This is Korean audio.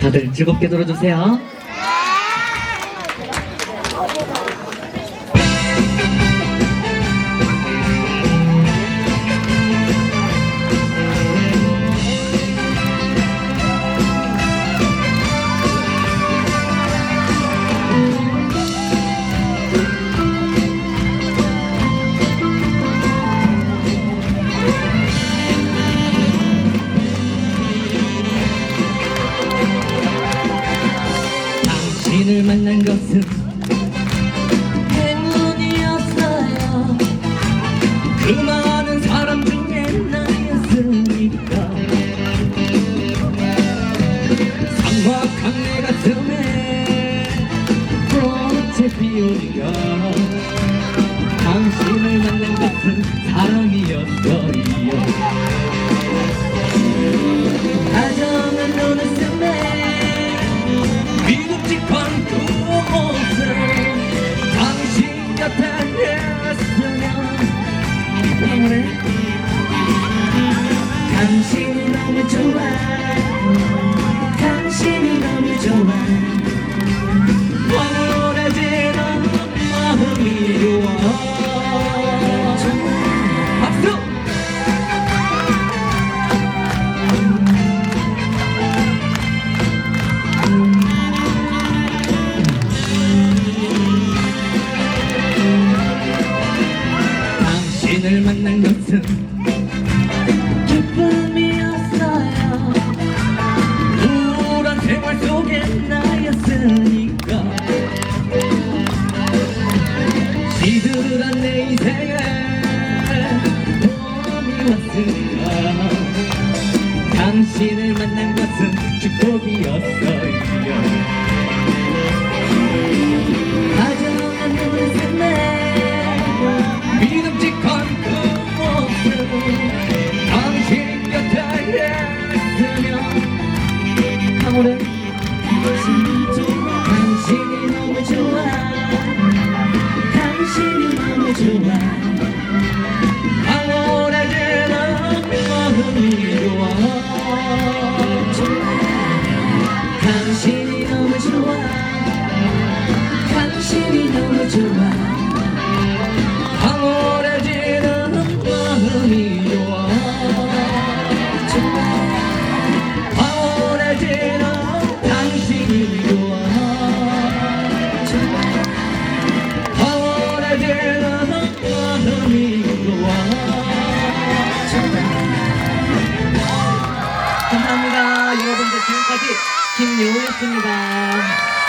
다들 즐겁게 놀아주세요. 만난 것은 행운이었어요. 그 많은 사람 중에 나였으니까 삭막한 내 가슴에 꽃이 피우니까 당신을 만난 것은 사랑이었어요. 영원해 당신 당신을 만난 것은 기쁨이었어요. 우울한 생활 속에 나였으니까. 시들한 내 인생에 봄이 왔으니까. 당신을 만난 것은 축복이었어요 Bye. 김요였습니다